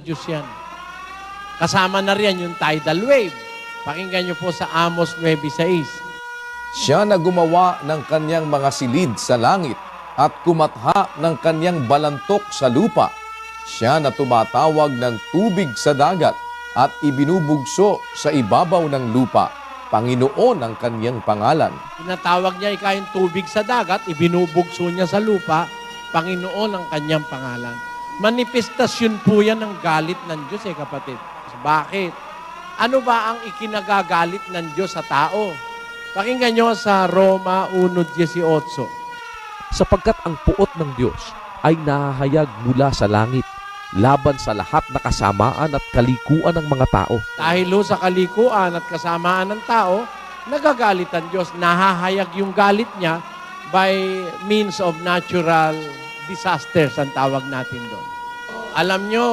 Diyos yan. Kasama na riyan yung tidal wave. Pakinggan niyo po sa Amos 9.6. Siya na gumawa ng kanyang mga silid sa langit at kumatha ng kanyang balantok sa lupa. Siya na tumatawag ng tubig sa dagat at ibinubugso sa ibabaw ng lupa. Panginoon ang kanyang pangalan. Tinatawag niya yung tubig sa dagat, ibinubugso niya sa lupa, Panginoon ang kanyang pangalan. Manifestasyon po yan ng galit ng Diyos eh kapatid. Bakit? Ano ba ang ikinagagalit ng Diyos sa tao? Pakinggan nyo sa Roma 1.18. sapagkat ang puot ng Diyos ay nahahayag mula sa langit laban sa lahat na kasamaan at kalikuan ng mga tao. Dahil ho sa kalikuan at kasamaan ng tao, nagagalit ang Diyos. Nahahayag yung galit niya by means of natural disasters ang tawag natin doon. Alam nyo,